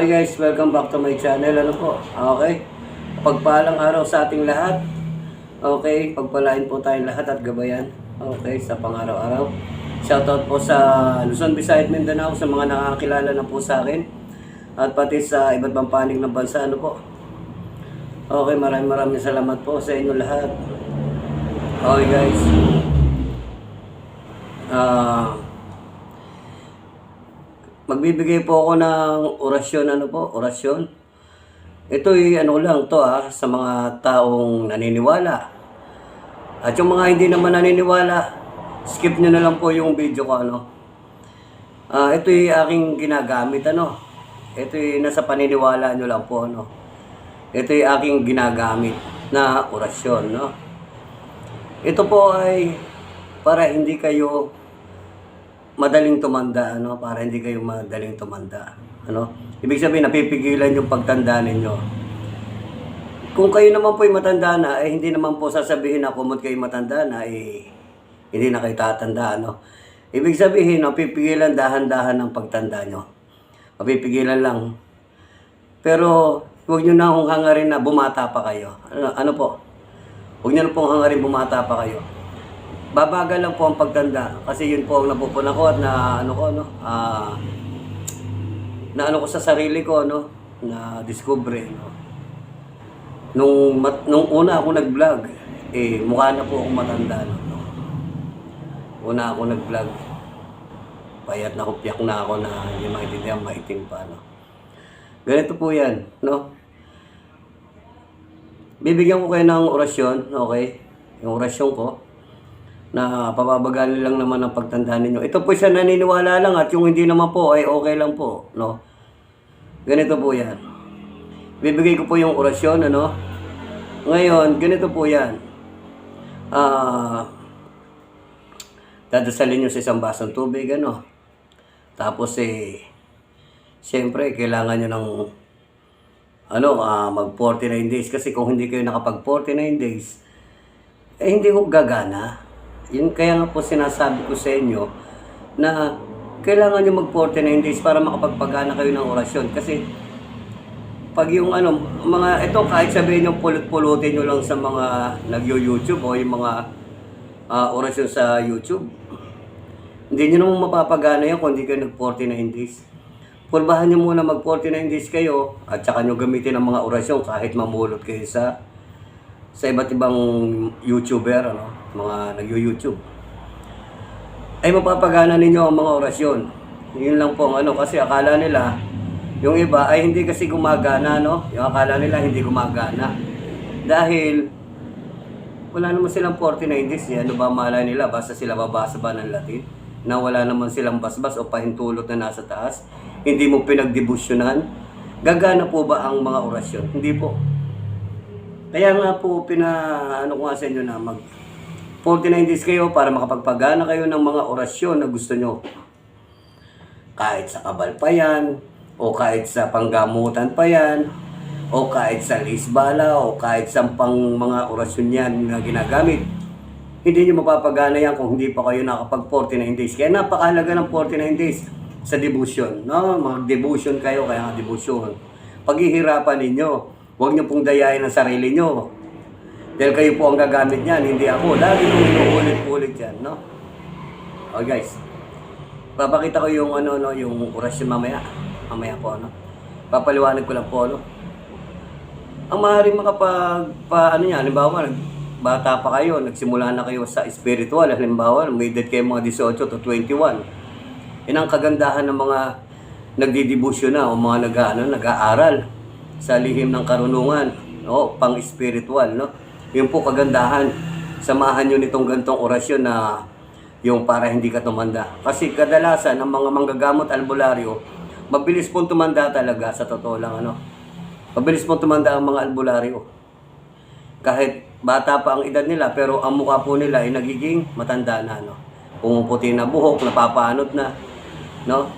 Okay guys, welcome back to my channel. Ano po? Okay. Pagpalang araw sa ating lahat. Okay, pagpalain po tayong lahat at gabayan. Okay, sa pang-araw-araw. Shoutout po sa Luzon, Visayas, Mindanao, sa mga nakakilala na po sa akin. At pati sa iba't bang panig ng bansa. Ano po? Okay, maraming maraming salamat po sa inyo lahat. Okay guys. Ah... Magbibigay po ako ng orasyon, ano po, orasyon. Ito ano lang to ah, sa mga taong naniniwala. At yung mga hindi naman naniniwala, skip nyo na lang po yung video ko, ano. Ah, ito yung aking ginagamit, ano. Ito yung nasa paniniwala nyo lang po, ano. Ito yung aking ginagamit na orasyon, no. Ito po ay para hindi kayo madaling tumanda, ano, para hindi kayo madaling tumanda. Ano? Ibig sabihin, napipigilan yung pagtanda ninyo. Kung kayo naman po ay matanda na, eh, hindi naman po sasabihin na kumot kayo matanda na, eh, hindi na kayo tatanda, ano. Ibig sabihin, napipigilan dahan-dahan ng pagtanda nyo. Mapipigilan lang. Pero, huwag nyo na akong hangarin na bumata pa kayo. Ano, ano po? Huwag nyo na pong hangarin bumata pa kayo babagal lang po ang pagtanda kasi yun po ang napupuna ko at na ano ko no ah na ano ko sa sarili ko no na discover no nung mat, nung una ako nag-vlog eh mukha na po akong matanda no, una ako nag-vlog payat na kupyak na ako na hindi maintindihan maitim pa no ganito po yan no? Bibigyan ko kayo ng orasyon okay? Yung orasyon ko na pababagalin lang naman ang pagtanda ninyo. Ito po siya naniniwala lang at yung hindi naman po ay okay lang po, no? Ganito po 'yan. Bibigay ko po yung orasyon, ano? Ngayon, ganito po 'yan. Ah dadasalin nyo sa isang basong tubig, ano? Tapos eh, siyempre, kailangan nyo ng ano, ah mag 49 days. Kasi kung hindi kayo nakapag 49 days, eh hindi ko gagana. Yun kaya nga po sinasabi ko sa inyo na kailangan nyo mag 49 days para makapagpagana kayo ng orasyon. Kasi pag yung ano, mga ito kahit sabihin yung pulot-pulutin nyo lang sa mga nag-YouTube o yung mga ah, orasyon sa YouTube, hindi nyo naman mapapagana yan kung hindi kayo nag 49 days. Pulbahan nyo muna mag 49 days kayo at saka nyo gamitin ang mga orasyon kahit mamulot kayo sa sa iba't ibang YouTuber, ano, mga nag-YouTube. Ay mapapagana ninyo ang mga orasyon. Yun lang po ang ano, kasi akala nila, yung iba ay hindi kasi gumagana, no? Yung akala nila hindi gumagana. Dahil, wala naman silang 49 days, eh. ano ba malay nila? Basta sila babasa ba ng Latin? Na wala naman silang basbas o pahintulot na nasa taas? Hindi mo pinagdebusyonan? Gagana po ba ang mga orasyon? Hindi po. Kaya nga po, pina, ano ko nga sa inyo na mag 49 days kayo para makapagpagana kayo ng mga orasyon na gusto nyo. Kahit sa kabal pa yan, o kahit sa panggamutan pa yan, o kahit sa lisbala, o kahit sa pang mga orasyon yan na ginagamit. Hindi nyo mapapagana yan kung hindi pa kayo nakapag 49 days. Kaya napakahalaga ng 49 days sa devotion. No? Mag-devotion kayo, kaya nga devotion. Paghihirapan ninyo, huwag nyo pong dayain ang sarili nyo. Dahil kayo po ang gagamit niyan, hindi ako. Lagi kong inuulit-ulit yan, no? Okay guys, papakita ko yung ano, no, yung orasyon mamaya. Mamaya po, ano? Papaliwanag ko lang po, ano? Ang maaaring makapag, pa, ano yan, halimbawa, bata pa kayo, nagsimula na kayo sa spiritual, halimbawa, may edad kayo mga 18 to 21. Yan ang kagandahan ng mga nagdidibusyon na o mga nag, ano, nag-aaral sa lihim ng karunungan, no, pang spiritual, no. Yun po kagandahan. Samahan nyo nitong gantong orasyon na yung para hindi ka tumanda. Kasi kadalasan ang mga manggagamot albularyo, mabilis pong tumanda talaga sa totoo lang ano. Mabilis pong tumanda ang mga albularyo. Kahit bata pa ang edad nila pero ang mukha po nila ay nagiging matanda na no. Pumuputi na buhok, napapaanot na, no?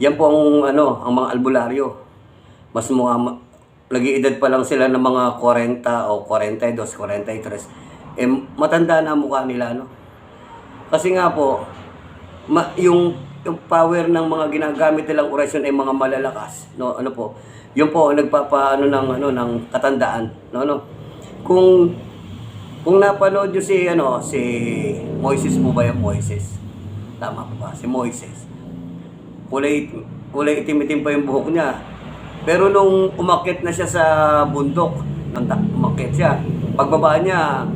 Yan po ang ano, ang mga albularyo. Mas mukha nag-iedad pa lang sila ng mga 40 o 42, 43. Eh matanda na ang mukha nila no. Kasi nga po, ma- yung yung power ng mga ginagamit nilang orasyon ay mga malalakas, no? Ano po? Yun po nagpapaano ng ano ng katandaan, no? Ano? Kung kung napanood niyo si ano si Moises po ba yung Moises? Tama po ba? Si Moises. Kulay kulay itim-itim pa yung buhok niya. Pero nung umakyat na siya sa bundok, umakyat siya. Pagbaba niya,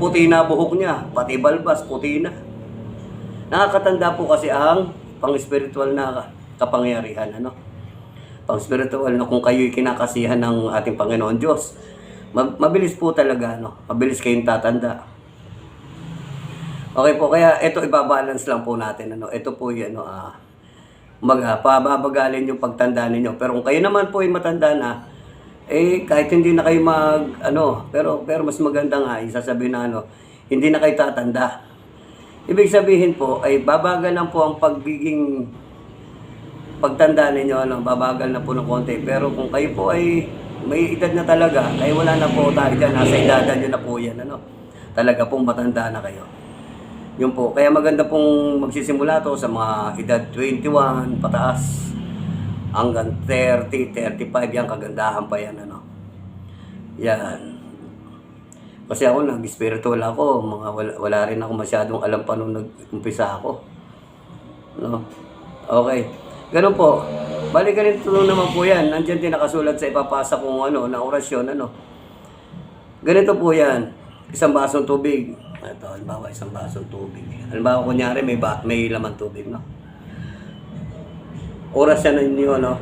puti na buhok niya, pati balbas, puti na. Nakakatanda po kasi ang pang-spiritual na kapangyarihan, ano? Pang-spiritual na kung kayo'y kinakasihan ng ating Panginoon Diyos. Ma- mabilis po talaga, no? Mabilis kayong tatanda. Okay po, kaya ito ibabalance lang po natin, ano? Ito po yung, ano, ah, mag, ah, pababagalin yung pagtanda ninyo. Pero kung kayo naman po ay matanda na, eh, kahit hindi na kayo mag, ano, pero, pero mas maganda nga, isasabihin na, ano, hindi na kayo tatanda. Ibig sabihin po, ay babagal lang po ang pagiging pagtanda ninyo, ano, babagal na po ng konti. Pero kung kayo po ay may edad na talaga, ay wala na po tayo dyan, nasa edadan nyo na po yan, ano. Talaga pong matanda na kayo. Yun po, kaya maganda pong magsisimula to sa mga edad 21 pataas hanggang 30, 35 yan, kagandahan pa yan, ano. Yan. Kasi ako nag-spiritual ako, mga wala, wala rin ako masyadong alam pa nung nag-umpisa ako. No? Okay. Ganun po. Rin tulong naman po yan. Nandiyan din nakasulat sa ipapasa kong ano, na orasyon, ano. Ganito po yan. Isang basong tubig. Ito, halimbawa, isang basong tubig. Halimbawa, kunyari, may, ba, may laman tubig, no? Oras yan ninyo, no?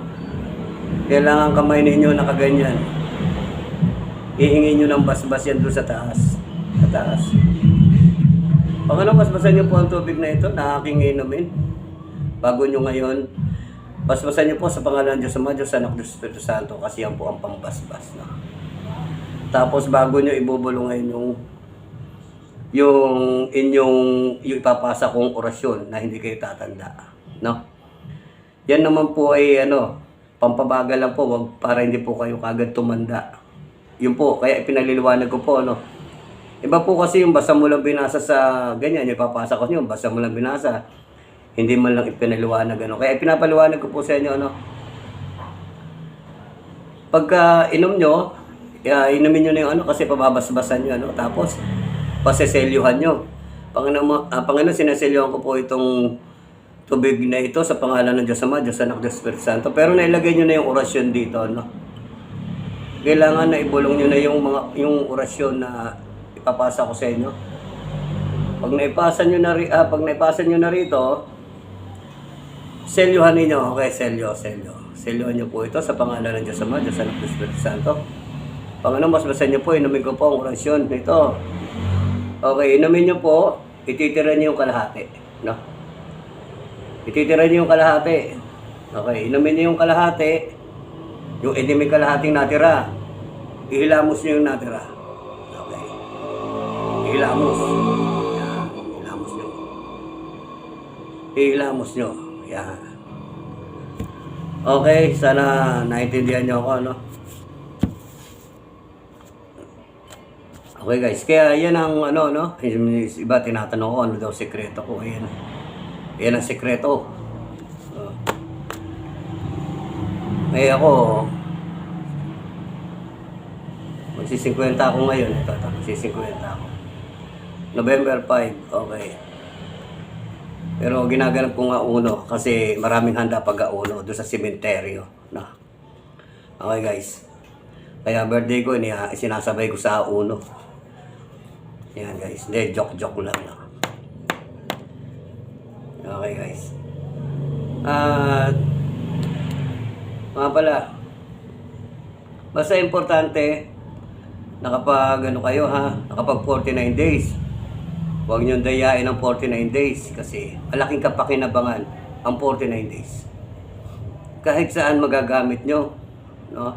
Kailangan kamay ninyo nakaganyan. Ihingi nyo ng basbas yan doon sa taas. Sa taas. Pag ano, basbasan nyo po ang tubig na ito na aking inumin. Bago nyo ngayon, basbasan nyo po sa pangalan ng Diyos Ama, Diyos Anak, Diyos Espiritu Santo kasi yan po ang pambasbas. No? Tapos bago nyo ibubulong ngayon yung yung inyong yung ipapasa kong orasyon na hindi kayo tatanda. No? Yan naman po ay ano, pampabagal lang po, wag para hindi po kayo kagad tumanda. Yun po, kaya pinaliliwanag ko po, ano. Iba po kasi yung basta mo lang binasa sa ganyan, yung ipapasa ko nyo, basta mo lang binasa. Hindi man lang ipinaliwanag, ano. Kaya pinapaliwanag ko po sa inyo, ano. Pagka inom nyo, uh, inumin nyo na yung ano, kasi pababasbasan nyo, ano. Tapos, paseselyuhan nyo. Panginoon, uh, Panginoon, sinaselyuhan ko po itong tubig na ito sa pangalan ng Diyos Ama, Diyos Anak, Diyos Espiritu Santo. Pero nailagay nyo na yung orasyon dito, no? Kailangan na ibulong nyo na yung mga yung orasyon na ipapasa ko sa inyo. Pag naipasa nyo na, ah, pag naipasa nyo na rito, selyuhan ninyo. Okay, selyo, selyo. Selyuhan nyo po ito sa pangalan ng Diyos Ama, Diyos Anak, Diyos Espiritu Santo. Panginoon, mas basa nyo po, inumin ko po ang orasyon nito. Okay, inumin nyo po, ititira nyo yung kalahati. No? Ititira niyo yung kalahati. Okay, inumin niyo yung kalahati. Yung may kalahating natira. Ihilamos niyo yung natira. Okay. Ihilamos. Yan. Ihilamos niyo. Ihilamos niyo. Yan. Okay, sana naintindihan niyo ako, ano? Okay guys, kaya yan ang ano, no? Iba tinatanong ko ano daw sekreto ko. Ayan. Yan ang sekreto. Uh, eh ako, magsi-50 ako ngayon. Ito, ito, magsi-50 ako. November 5, okay. Pero ginaganap ko nga uno kasi maraming handa pag uno doon sa sementeryo. No? Okay guys. Kaya birthday ko, niya, sinasabay ko sa uno. Yan guys. Hindi, joke-joke lang. Okay guys. At mga pala. Basta importante na kapag ano kayo ha, nakapag 49 days. Huwag niyong dayain ang 49 days kasi malaking kapakinabangan ang 49 days. Kahit saan magagamit nyo, no?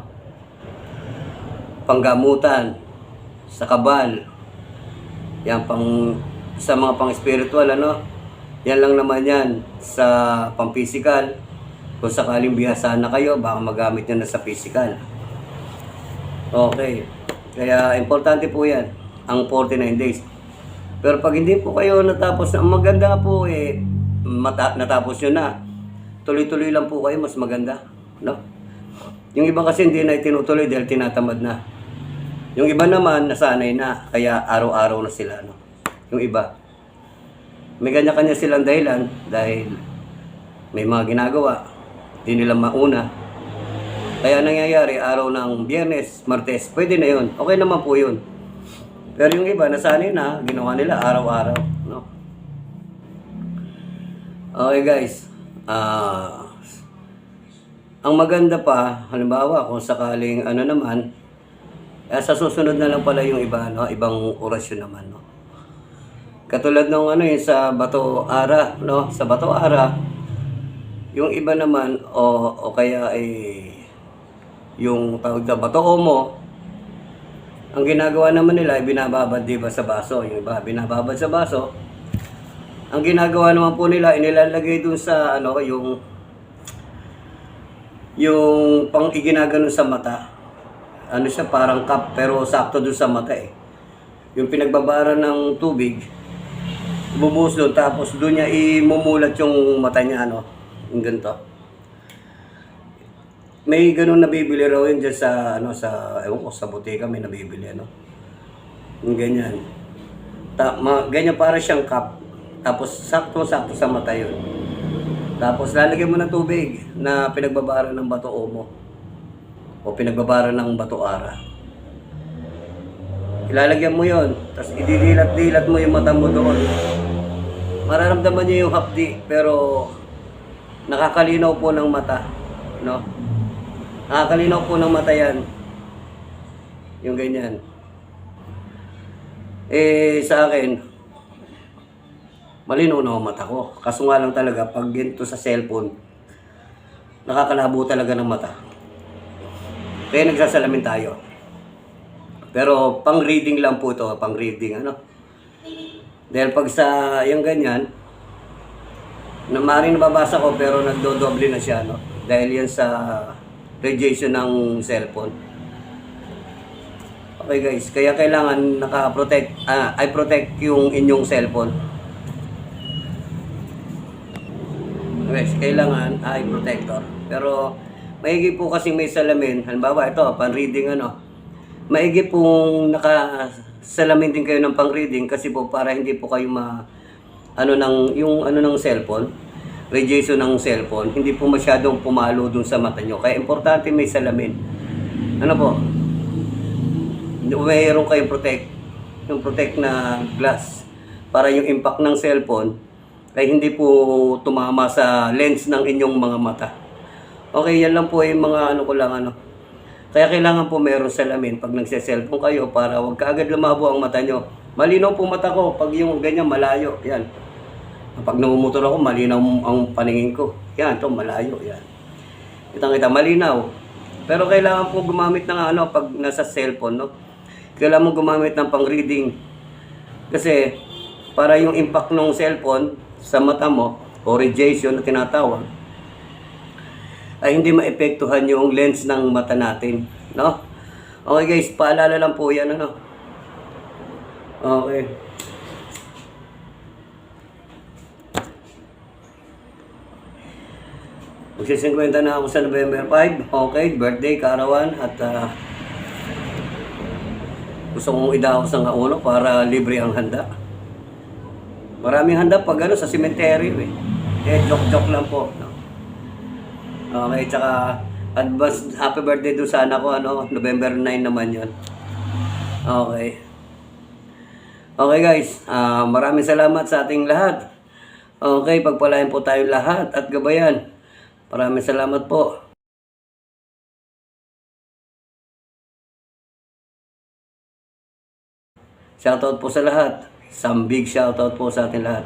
Panggamutan, sa kabal, yan pang sa mga pang-spiritual ano, yan lang naman yan sa pang-physical. Kung sakaling bihasaan na kayo, baka magamit nyo na sa physical. Okay. Kaya importante po yan, ang 49 days. Pero pag hindi po kayo natapos, ang maganda po eh, mata, natapos nyo na, tuloy-tuloy lang po kayo, mas maganda. No? Yung iba kasi hindi na itinutuloy dahil tinatamad na. Yung iba naman, nasanay na, kaya araw-araw na sila. No? Yung iba. May kanya-kanya silang dahilan dahil may mga ginagawa, hindi nila mauna. Kaya nangyayari, araw ng biyernes, martes, pwede na yun. Okay naman po yun. Pero yung iba, nasanay na, ginawa nila araw-araw. No? Okay guys, ah ang maganda pa, halimbawa kung sakaling ano naman, eh, sa susunod na lang pala yung iba, no? ibang orasyon naman. No? Katulad ng ano yung sa Bato Ara, no? Sa Bato Ara, yung iba naman o o kaya ay yung tawag na Bato Omo, ang ginagawa naman nila ay binababad di ba sa baso, yung iba binababad sa baso. Ang ginagawa naman po nila inilalagay dun sa ano yung yung pang iginagano sa mata. Ano siya parang cup pero sakto dun sa mata eh. Yung pinagbabara ng tubig, bubuhos doon tapos doon niya imumulat yung mata niya ano, yung ganito. May ganun nabibili raw yun dyan sa ano sa ewan ko sa butika may nabibili ano. Yung ganyan. Ta ma, ganyan para siyang cup. Tapos sakto-sakto sa mata yun. Tapos lalagyan mo ng tubig na pinagbabara ng bato omo. O pinagbabara ng bato ara. Ilalagyan mo yon, tapos ididilat-dilat mo yung mata mo doon. Mararamdaman niyo yung hapdi, pero nakakalinaw po ng mata. No? Nakakalinaw po ng mata yan. Yung ganyan. Eh, sa akin, malinaw na mata ko. Kaso nga lang talaga, pag ganito sa cellphone, nakakalabo talaga ng mata. Kaya nagsasalamin tayo. Pero pang reading lang po ito, pang reading ano. Dahil pag sa yung ganyan, na maaaring nababasa ko pero nagdodoble na siya no. Dahil yan sa radiation ng cellphone. Okay guys, kaya kailangan naka-protect, ah, I protect yung inyong cellphone. Guys, kailangan eye protector. Pero maigi po kasi may salamin. Halimbawa ito, pan-reading ano. Maigi pong naka-salamin din kayo ng pang-reading kasi po para hindi po kayo ma ano ng yung ano ng cellphone, radiation ng cellphone, hindi po masyadong pumalo dun sa mata nyo. Kaya importante may salamin. Ano po? Mayroon kayong protect, yung protect na glass para yung impact ng cellphone ay hindi po tumama sa lens ng inyong mga mata. Okay, yan lang po yung mga ano ko lang ano. Kaya kailangan po meron salamin pag nagse-cellphone kayo para wag kaagad lumabo ang mata nyo. Malinaw po mata ko pag yung ganyan malayo. Yan. Pag namumutor ako, malinaw ang paningin ko. Yan, to malayo. Yan. Kitang kita, malinaw. Pero kailangan po gumamit ng ano pag nasa cellphone, no? Kailangan mo gumamit ng pang-reading. Kasi para yung impact ng cellphone sa mata mo o radiation na tinatawag ay hindi maepektuhan yung lens ng mata natin, no? Okay guys, paalala lang po 'yan ano. Okay. Magsisinkwenta na ako sa November 5. Okay, birthday, karawan, at ah, gusto kong idaos ng ulo para libre ang handa. Maraming handa pag ano, sa sementeryo eh. Eh, joke-joke lang po. No? Okay, tsaka advance happy birthday doon sa anak ko, ano, November 9 naman yon. Okay. Okay guys, ah, maraming salamat sa ating lahat. Okay, pagpalain po tayo lahat at gabayan. Maraming salamat po. Shoutout po sa lahat. Some big shoutout po sa ating lahat.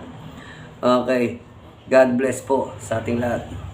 Okay. God bless po sa ating lahat.